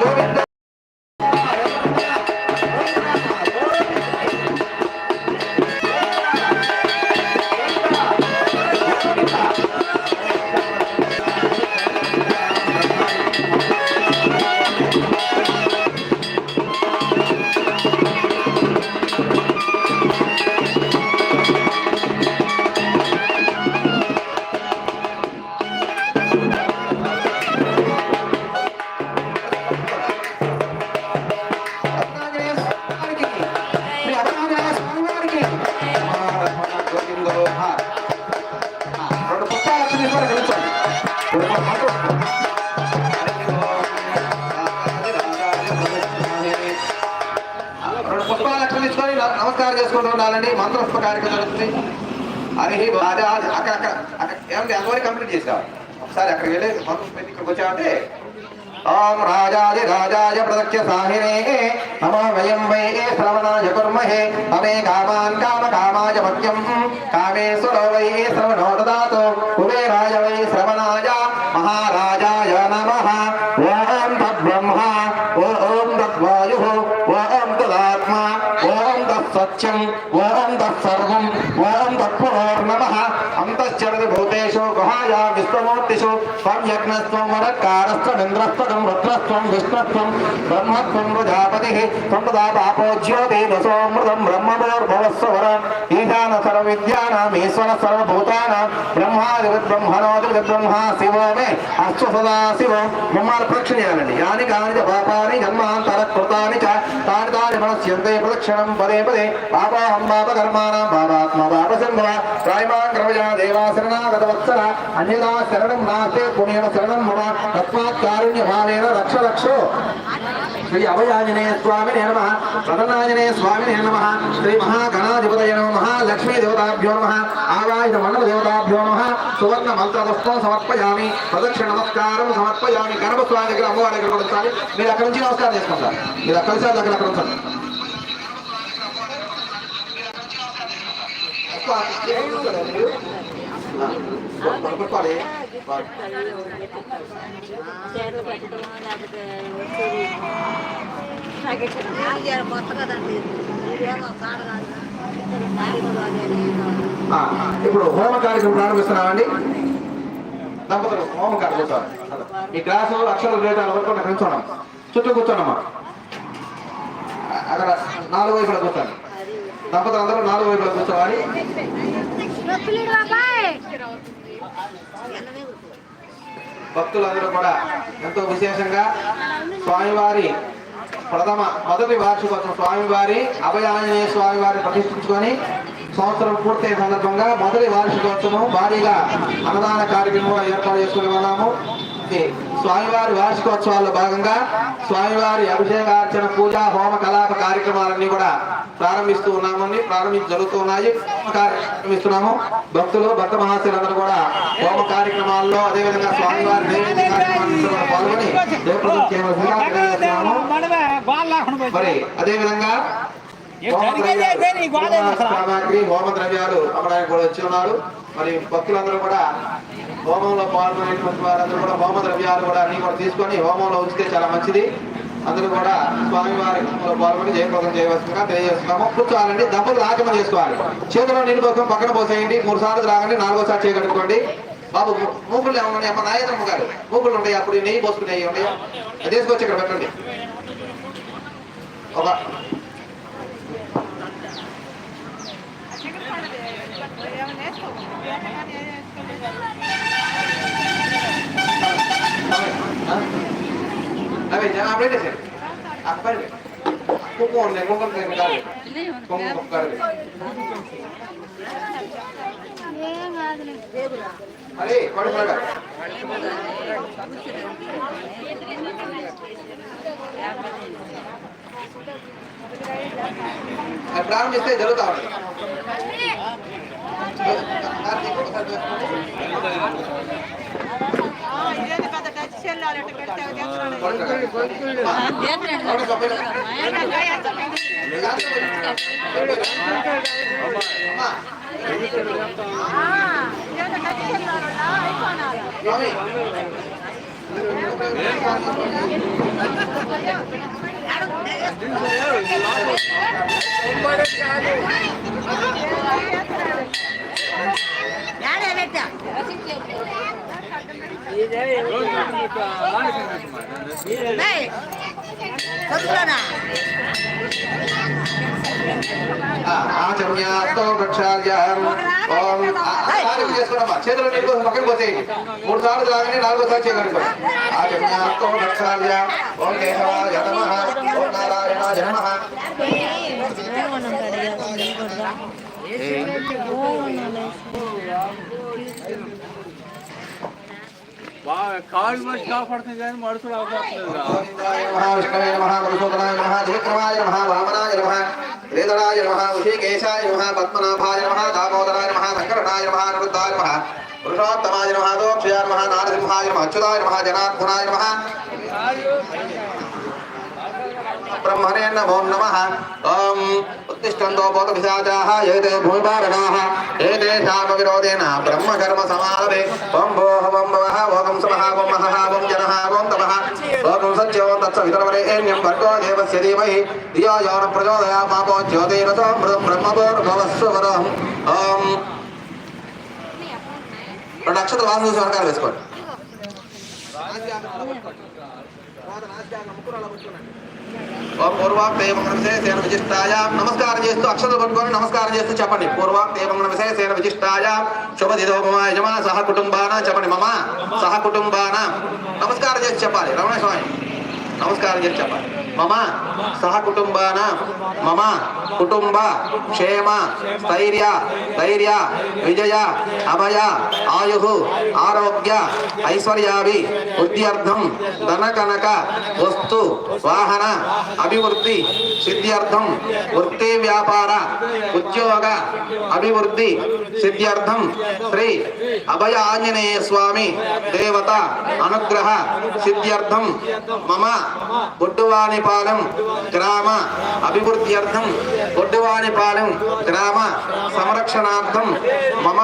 voy a estar. అరే బాధ అక్కడ అక్కడ ఏమంటే అందువరకు కంప్లీట్ చేసావు ఒకసారి అక్కడికి వెళ్ళి మనం ఇక్కడికి వచ్చామంటే ఓం రాజాది రాజాయ ప్రదక్ష సాహినే నమో వయం వై శ్రవణాయ కుర్మహే అమే కామాన్ కామ కామాయ మత్యం కామేశ్వరో వై శ్రవణో దదాతు కుబేరాయ వై శ్రవణాయ మహారాజ త్వం వరకారస్వం ఇంద్రస్వం రుద్రస్వం విష్ణుత్వం బ్రహ్మత్వం ప్రజాపతి త్వం తదా పాపో జ్యోతి వసోమృతం బ్రహ్మభోర్భవస్వరం ఈశాన ఈశ్వర సర్వభూతానాం బ్రహ్మాదివిద్ బ్రహ్మణోదివిద్ బ్రహ్మ శివో మే అశ్వ సదా శివో. బ్రహ్మాలు ప్రదక్షిణ యాని కాని పాపాని జన్మాంతర కృతాని చ తాని తాని మనస్యంతే ప్రదక్షిణం పదే పదే. పాపాహం పాపకర్మాణం పాపాత్మ పాపసంభవ ప్రాయమాన్ క్రమజా దేవా వత్సర అన్యదా శరణం నాస్తే పుణ్యేన శరణం మమ తస్మాత్ రక్ష రక్షో శ్రీ అభయాంజనేయ స్వామి నమ ప్రసన్నాంజనేయ స్వామి నమ శ్రీ మహాగణాధిపతయ నమ లక్ష్మీ దేవతాభ్యో నమ ఆవాయుధ మండల దేవతాభ్యో నమ సువర్ణ మంత్రదస్తం సమర్పయామి ప్రదక్షిణ నమస్కారం సమర్పయామి గణప స్వామి దగ్గర అమ్మవారి దగ్గర కూడా మీరు అక్కడి నుంచి నమస్కారం చేసుకుంటారు. మీరు అక్కడి సార్ దగ్గర అక్కడ ఉంచాలి పడుకోవాలి ఇప్పుడు హోమ కార్యక్రమం ప్రారంభిస్తున్నామండి దంపతులు హోమ కార్యక్రమం ఈ గ్లాసు అక్షరాలు రేటాలు వరకు అక్కడ నిల్చోడం చుట్టూ కూర్చోనమ్మా అక్కడ నాలుగు వైపులా కూర్చోండి. దంపతులు అందరూ నాలుగు వైపులా కూర్చోవాలి. భక్తులందరూ కూడా ఎంతో విశేషంగా స్వామివారి ప్రథమ మొదటి వార్షికోత్సవం స్వామివారి అభయాంజనేయ స్వామివారిని ప్రతిష్ఠించుకొని సంవత్సరం పూర్తయిన సందర్భంగా మొదటి వార్షికోత్సవం భారీగా అన్నదాన కార్యక్రమం కూడా ఏర్పాటు చేసుకుని ఉన్నాము. స్వామివారి వార్షికోత్సవాల్లో భాగంగా స్వామివారి అభిషేకార్చన పూజ హోమ కలాప కార్యక్రమాలన్నీ కూడా ప్రారంభిస్తూ ఉన్నామని ప్రారంభించి జరుగుతూ ఉన్నాయి. కార్యక్రమిస్తున్నాము భక్తులు భక్త మహాశయులందరూ కూడా హోమ కార్యక్రమాల్లో అదేవిధంగా స్వామివారి పాల్గొని జయప్రదం చేయవలసిందిగా తెలియజేస్తున్నాము మరి అదే విధంగా సామాగ్రి హోమ ద్రవ్యాలు అమ్మడానికి కూడా వచ్చి ఉన్నారు. మరి భక్తులందరూ కూడా హోమంలో పాల్గొనేటువంటి వారందరూ కూడా హోమ ద్రవ్యాలు కూడా అన్ని కూడా తీసుకొని హోమంలో ఉంచితే చాలా మంచిది. అందరూ కూడా స్వామివారి పాల్గొని జయప్రదం చేయవలసిందిగా తెలియజేస్తున్నాము. కూర్చోవాలండి దంపతులు ఆగమం చేసుకోవాలి. చేతిలో నీళ్ళు కోసం పక్కన పోసేయండి. మూడు సార్లు రాగండి నాలుగోసారి చేయగట్టుకోండి బాబు మూకులు ఏమన్నా అమ్మ నాయనమ్మ గారు. మూకులు ఉంటాయి అప్పుడు నెయ్యి పోసుకునేవి ఉన్నాయి తీసుకొచ్చి ఇక్కడ పెట్టండి. ఒక అవి అప్పుడే చేశారు అబ్బాయి కుంకుమ ఉంది కుంకుమ కాదు కుంకుమ కాదు అరే కొడు కొడు అది ప్రారంభిస్తే జరుగుతా ఉంటుంది స్వామి యాడే ఆచమ్యాస్తో వృక్షార్యాం ఓం. ఆచరణ చేసుకోవడమ్మా చేతులు నీకు పక్కన పోతే మూడు సార్లు తాగని నాలుగోసారి చేయగలుగుతాం ఆచమ్యాస్తో వృక్షార్యాం ఓం కేశవాయ నమః ఓం నారాయణాయ నమః బాగా కాళ్ళు మనిషి కాపాడుతుంది కానీ మనుషులు అవకాశం గోవిందాయ నమః ఋషికేశాయ నమః పద్మనాభాయ నమః దామోదరాయ నమః శంకరనాయ నమః నిరుద్ధాయ నమః పురుషోత్తమాయ నమః దోక్షయాయ నమః నారసింహాయ నమః అచ్యుతాయ నమః జనార్దనాయ నమః. బ్రహ్మణే నమో నమః. ఓం బోధపిశాచాः ఏతే భూమిపాలనాः ఏతేషామ విరోధేన బ్రహ్మకర్మ సమారభే ఓం భోః ఓం భవః ఓం సమః ఓం మహః ఓం జనః ఓం తపః ఓం సత్యం తత్సవితరవరేణ్యం భర్గో దేవస్య ధీమహి. ధియో యో న ప్రచోదయాత్ మాపో జ్యోతిరసోమృతం బ్రహ్మభూర్భవస్సువరం ఓం. రెండు అక్షతలు వాసన చూసి వెనకాల వేసుకోండి ఓం విషయ సేన విశిష్టాయ నమస్కారం చేస్తూ అక్షతలు పట్టుకొని నమస్కారం చేస్తూ చెప్పండి. పూర్వాక్తేమంగళ సేన విశిష్టాయ. శుభదిదో మమ యజమా సహ కుటుంబాన చెప్పండి మమ సహ కుటుంబాన. నమస్కారం చేసి చెప్పాలి. రమణ స్వామి నమస్కారం చేసి చెప్పాలి. మమ సహకుటుంబాన మమ కుటుంబ క్షేమ స్థైర్య ధైర్య విజయ అభయ ఆయు ఆరోగ్య ఐశ్వర్యాభి వృద్ధ్యర్థం ధనకనక వస్తు వాహన అభివృద్ధి సిద్ధ్యర్థం వృత్తి వ్యాపార ఉద్యోగ అభివృద్ధి సిద్ధ్యర్థం శ్రీ అభయ ఆంజనేయ స్వామి దేవత అనుగ్రహ సిద్ధ్యర్థం మమ బొడ్డువానిపాలెం గ్రామ అభివృద్ధ్యర్థం బొడ్డువానిపాలెం గ్రామ సంరక్షణార్థం మమ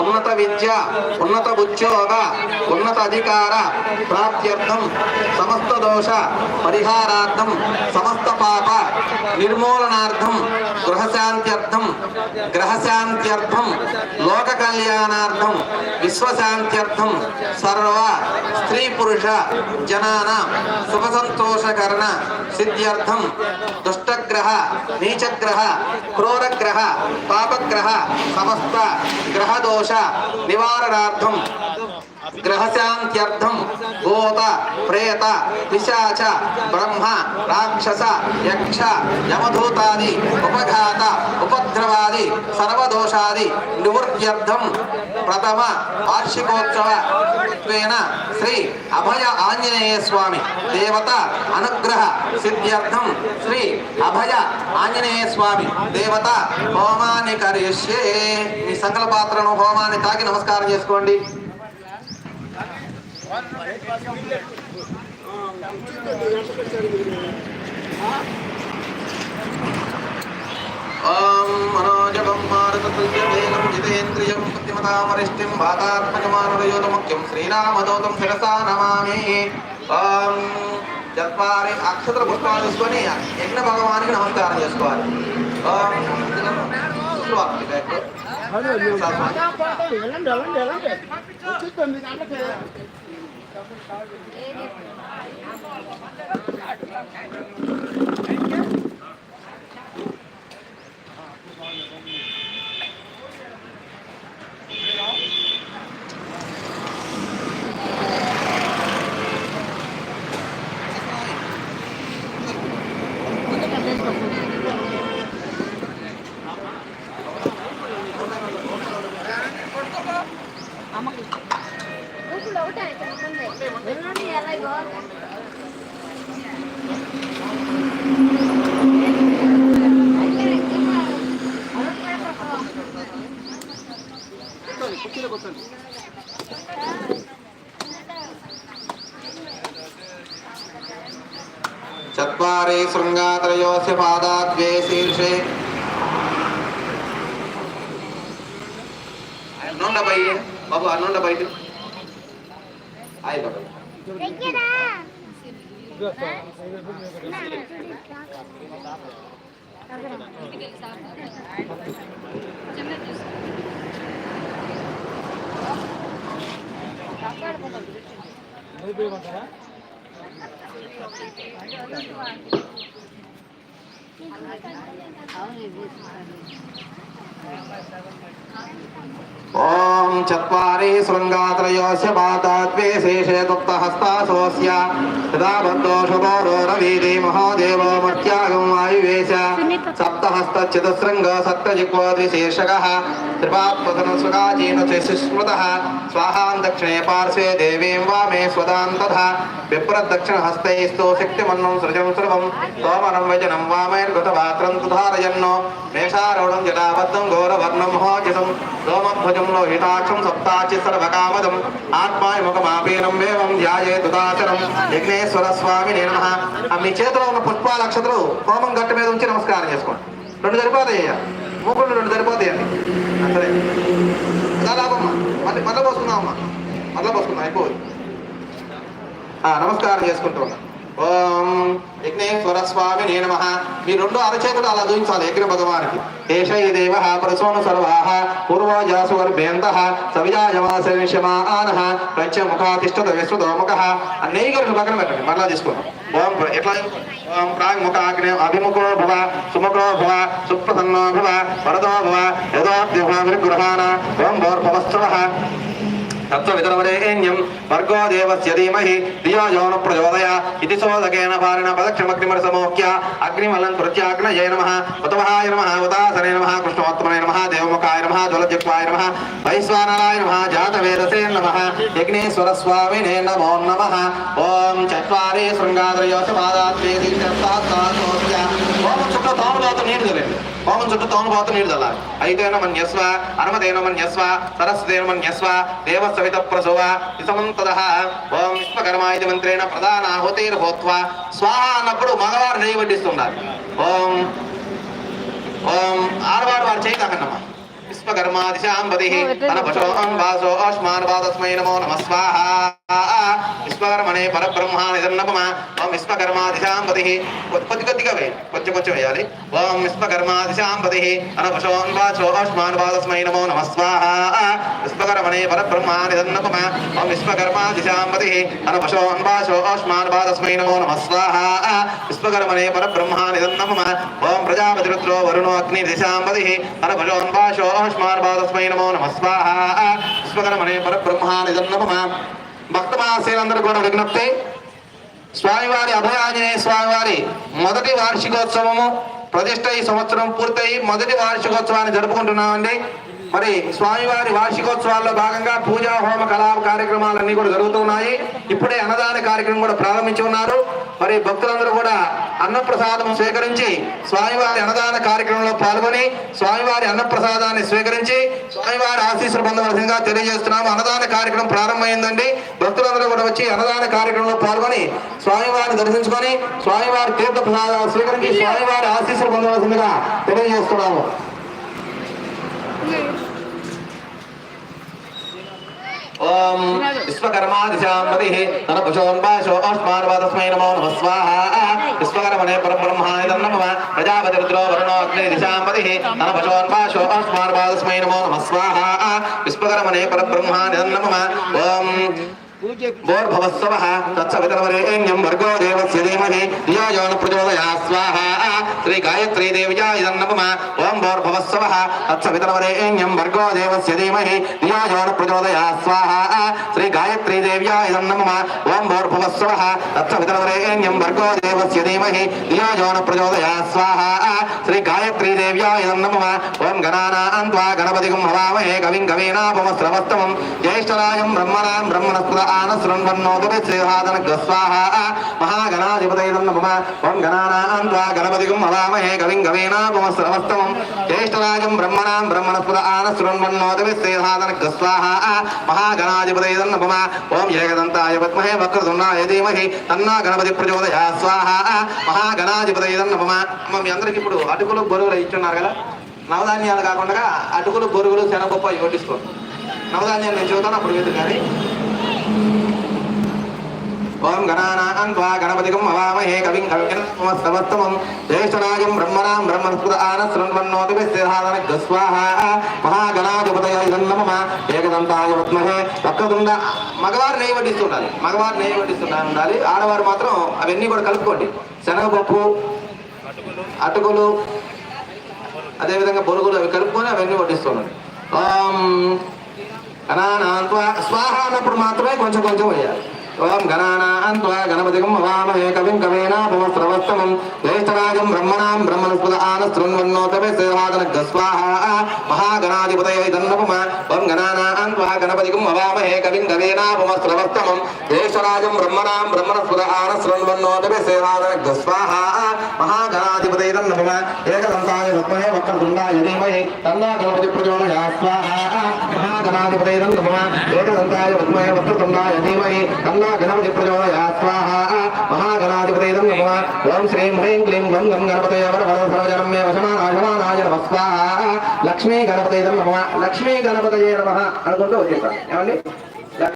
ఉన్నత విద్య ఉన్నత ఉద్యోగ ఉన్నత అధికార ప్రాప్త్యర్థం సమస్త దోష పరిహారార్థం సమస్త పాప నిర్మూలనార్థం గృహశాంత్యర్థం గ్రహశాంత్యర్థం లోక కళ్యాణార్థం విశ్వశాంత్యర్థం సర్వ స్త్రీ పురుష జనాన శుభ సంతోషకరణ सिद्ध्यर्थम। दुष्टग्रह नीचग्रह क्रोरग्रह पापग्रह समस्त ग्रह दोष निवारणार्थम। గ్రహశాంత్యర్థం భూత ప్రేత పిశాచ బ్రహ్మ రాక్షస యక్ష యమధూతాది ఉపఘాత ఉపద్రవాది సర్వదోషాది నివృత్త్యర్థం ప్రథమ వార్షికోత్సవ శ్రీ అభయ ఆంజనేయ స్వామి దేవత అనుగ్రహ సిద్ధ్యర్థం శ్రీ అభయ ఆంజనేయ స్వామి దేవత హోమాన్ని కరిష్యే మీ సంకల్పాత్రను హోమాన్ని తాకి నమస్కారం చేసుకోండి. జితేంద్రియం బుద్ధిమతామరిష్టిం వాతాత్మకమానురయోధముఖ్యం శ్రీరామదూతం శిరసా నమామి. చత్వారి అక్షత్ర పుష్పాలు తీసుకొని యజ్ఞ భగవానికి నమస్కారం చేసుకోవాలి. Thank you. ఓం శుశ్రూష. చత్వారి శృంగాత్రయోస్య పాదాద్వే శీర్షే నుండ బయట బాబు అన్నుండ బయట అవును ॐ चत्वारि शृङ्गात्रयोऽस्य पाता द्वे शेषे गुप्तहस्तासोऽस्य तदा बद्धो शुभोरो रवीति महोदेवो मट्यागम् आयुवेश सप्तहस्तचितशृङ्ग सप्तजिह्वो द्विशीर्षकः त्रिपात्पतनसुगाचीन त्रिशिस्मृतः स्वाहां दक्षिणे पार्श्वे देवीं वामे स्वदां तथा विप्रदक्षिणहस्तैस्तु शक्तिमन्नं सृजं सर्वं सोमनं वचनं वामैर्गतपात्रं तु धारयन्नो मेषारूढं जटाबद्धं घोरवर्णं होजसं సర్వకామదం సోమధ్వజం హితాక్షం సప్తాచి సర్వకామదం. ఆత్మాయముఖమాపీనం వేవం ధ్యాయే దుదాచరం. యజ్ఞేశ్వర స్వామి నేను మీ చేతిలో ఉన్న పుష్పాల అక్షతలు హోమం గట్టు మీద ఉంచి నమస్కారం చేసుకోండి. రెండు సరిపోతాయి మూకుళ్ళు రెండు సరిపోతాయండి సరే. లాభమ్మా. మళ్ళీ మళ్ళీ పోసుకుందామమ్మా. మళ్ళీ పోసుకుందాం అయిపోయి నమస్కారం చేసుకుంటూ ఉన్నా ఓం విఘ్నేశ్వర స్వామి నే నమ. మీ రెండు అరచేతులు అలా దూయించాలి యజ్ఞ భగవానికి. ఏష ఈ దేవ ప్రసోన సర్వాహ పూర్వజాసు వర్భేంత సవిజాయమాశమాన పంచముఖాతిష్టత విశ్వతోముఖ అన్నీ కలిసి పక్కన పెట్టండి మరలా తీసుకోండి. ఓం ఎట్లా? ఓం ప్రాగ్ ముఖ అగ్ని అభిముఖో భవ సుముఖో భవ సుప్రసన్నో భవ వరదో భవ యథోద్యుభ విగృహాన ఓం భోర్భవస్త్రవ. తత్వవితరవరేణ్యం వర్గో దేవస్య ధీమహి ధియో యో ప్రచోదయ ఇది సోదకేన పారిణ పదక్షమగ్నిమర సమోక్య అగ్నిమలం ప్రత్యాగ్నయే నమః ఉతమహాయ నమ ఉదాసనే నమ కృష్ణోత్తమనే నమ దేవముఖాయ నమ జ్వలజక్వాయ నమ వైశ్వానరాయ నమ జాతవేదసే నమ యజ్ఞేశ్వర స్వామినే నమో నమ ఓం చత్వారి శృంగాద్రయోచ పాదాత్వేది ఓం చుట్టూ తోమలోత నీరు చల్లండి హోమం చుట్టూ తోమలోత నీరు చల్లాలి అయితేన మన్యస్వ అనుమతేన మన్యస్వ సరస్వతేన మన్యస్వ దేవసవిత ప్రసవ ఇసమంతదః ఓం విశ్వకర్మాయుధ మంత్రేణ ప్రధాన మంత్రేణ హోత్వ స్వాహ అన్నప్పుడు మగవారు నెయ్యి వడ్డిస్తుండాలి. ఓం ఓం ఆడవాడు వారు చేయకండమ్మా విశ్వకర్మాదిశాంబతి అనపశోం వాసో అస్మాన్ వాదస్మై నమో నమ స్వాహ విశ్వకర్మణే పరబ్రహ్మ నిదన్నపమ ఓం విశ్వకర్మాదిశాంబతి కొద్ది కొద్దిగా వేయాలి కొంచెం కొంచెం వేయాలి ఓం విశ్వకర్మాదిశాంబతి అనపశోం వాసో అస్మాన్ వాదస్మై నమో నమ స్వాహ విశ్వకర్మణే పరబ్రహ్మాని నిదన్నపమ ఓం విశ్వకర్మాదిశాంబతి అనపశోం వాసో అస్మాన్ వాదస్మై నమో నమ స్వాహ విశ్వకర్మణే పరబ్రహ్మాని నిదన్నపమ ఓం ప్రజాపతి రుద్రో వరుణో అగ్ని దిశాంబతి అనపశోం వాసో అస్మాన్ వాదస్మై నమో నమ స్వాహ విశ్వకర్మణే పరబ్రహ్మ నిదన్నపమ భక్తమాసేలందరూ కూడా విజ్ఞప్తి స్వామివారి అభయాంజనేయ స్వామివారి మొదటి వార్షికోత్సవము. ప్రతిష్ట ఈ సంవత్సరం పూర్తయి మొదటి వార్షికోత్సవాన్ని జరుపుకుంటున్నామండి. మరి స్వామివారి వార్షికోత్సవాల్లో భాగంగా పూజా హోమ కళా కార్యక్రమాలన్నీ కూడా జరుగుతున్నాయి. ఇప్పుడే అన్నదాన కార్యక్రమం కూడా ప్రారంభించి ఉన్నారు. మరి భక్తులందరూ కూడా అన్నప్రసాదం స్వీకరించి స్వామివారి అన్నదాన కార్యక్రమంలో పాల్గొని స్వామివారి అన్నప్రసాదాన్ని స్వీకరించి స్వామివారి ఆశీస్సులు పొందవలసిందిగా తెలియజేస్తున్నాము. అన్నదాన కార్యక్రమం ప్రారంభమైందండి. భక్తులందరూ కూడా వచ్చి అన్నదాన కార్యక్రమంలో పాల్గొని స్వామివారిని దర్శించుకొని స్వామివారి తీర్థ ప్రసాదాలు స్వీకరించి స్వామివారి ఆశీస్సులు పొందవలసిందిగా తెలియజేస్తున్నాము. ఓం విశ్వకర్మాదిశాంపతి తన పుషోన్పాశో అస్మాన్వాదస్మై నమో నమ స్వాహ విశ్వకర్మణే పరబ్రహ్మాయ తన్నమ ప్రజాపతి రుద్రో వరుణో అగ్ని దిశాంపతి తన పుషోన్పాశో అస్మాన్వాదస్మై నమో నమ స్వాహ విశ్వకర్మణే పరబ్రహ్మాయ తన్నమ ఓం భోర్భవస్వః తత్సవితరవరేణ్యం వర్గో దేవస్య ధీమహి ధియో యో న ప్రచోదయాత్ స్వాహా శ్రీ గాయత్రీ దేవ్యా ఇదం నమః ఓం భోర్భవస్వః తత్సవితరవరేణ్యం వర్గో దేవస్య ధీమహి ధియో యో న ప్రచోదయాత్ స్వాహా శ్రీ గాయత్రీ దేవ్యా ఇదం నమః ఓం భోర్భవస్వః తత్సవితరవరేణ్యం వర్గో దేవస్య ధీమహి ధియో యో న ప్రచోదయాత్ స్వాహా శ్రీ గాయత్రీ దేవ్యా ఇదం నమః ఓం గణానాం త్వా గణపతిగం హవామహే కవిం కవీనాపమస్రవస్తమం జ్యేష్ఠరాజం బ్రహ్మణాం బ్రహ్మణస్పద ఆనశృణ్వన్నోదరి శ్రీహాదన గస్వాహ. మహాగణాధిపతైదం నమః. ఓం గణానాం త్వా గణపతిగం హవామహే కవిం కవీనాపమస్రవస్తమం జ్యేష్ఠరాజం బ్రహ్మణాం బ్రహ్మణస్పద ఆనశృణ్వన్నోదరి శ్రీహాదన గస్వాహ. మహాగణాధిపతైదం నమః. ఓం ఏకదంతాయ పద్మహే వక్రతుండాయ ధీమహి తన్నా గణపతి ప్రచోదయా స్వాహ. మహాగణాధిపతైదం నమః. అమ్మ మీ అందరికి ఇప్పుడు అటుకులు బరువులు ఇచ్చున్నారు కదా? నవధాన్యాలు కాకుండా అటుకులు బొరుగులు శనగపప్పు అవి వడ్డిస్తాం నవధాన్యాలు నేను చెబుతాను అప్పుడు వీళ్ళు కానీ ఓం గణానాం త్వా గణపతిగం అవామహే కవిం కవిస్తమస్తమం జ్యేష్ఠరాజం బ్రహ్మణాం బ్రహ్మస్పృత ఆనశృణ్వన్నోతి విశ్వధారణ గస్వాహ మహాగణాధిపతయ నమ ఏకదంతాయ పద్మహే వక్రతుండ మగవారు నెయ్యి వడ్డిస్తుండాలి మగవారు నెయ్యి వడ్డిస్తుండాలి ఉండాలి। ఆడవారు మాత్రం అవన్నీ కూడా కలుపుకోండి। శనగపప్పు అటుకులు అదేవిధంగా బొరుగులు అవి కలుపుకొని అవన్నీ వడ్డిస్తున్నాడు ఓం గణానాన్త్వా స్వాహ అన్నప్పుడు మాత్రమే కొంచెం కొంచెం వేయాలి। ఓం గణానాన్త్వా గణపతిగం అవామహే కవిం కవీనాభమస్రవస్తమం జ్యేష్ఠరాజం బ్రహ్మణాం బ్రహ్మణస్పద ఆనశృణ్వన్నోతమే సేవాదన గస్వాహ మహాగణాధిపతయ ఇదన్నపమ ఓం గణానాన్త్వా గణపతిగం అవామహే కవిం కవీనాభమస్రవస్తమం జ్యేష్ఠరాజం బ్రహ్మణాం బ్రహ్మణస్పద ఆనశృణ్వన్నోతమే సేవాదన గస్వాహ మహాగణాధిపతయ ఇదన్నపమ ఏకదంతాయ విద్మహే వక్రతుండాయ ధీమహి తన్నా గణపతి ప్రచోదయాత్ స్వాహా మహాగణాధిపతయ నమ ఏకదంతాయ విద్మహే వక్రతుండాయ ధీమహి తన్నా గణపతి ప్రచోదయాత్ స్వాహా మహాగణాధిపతయ నమ. ఓం శ్రీం హ్రీం క్లీం గం గం గణపతయ వర మే వశమానాశమానాయ నమ. స్వాహా. లక్ష్మీ గణపతయ నమ. లక్ష్మీ గణపతయ నమ అనుకుంటూ వచ్చేస్తాం. ఏమండి?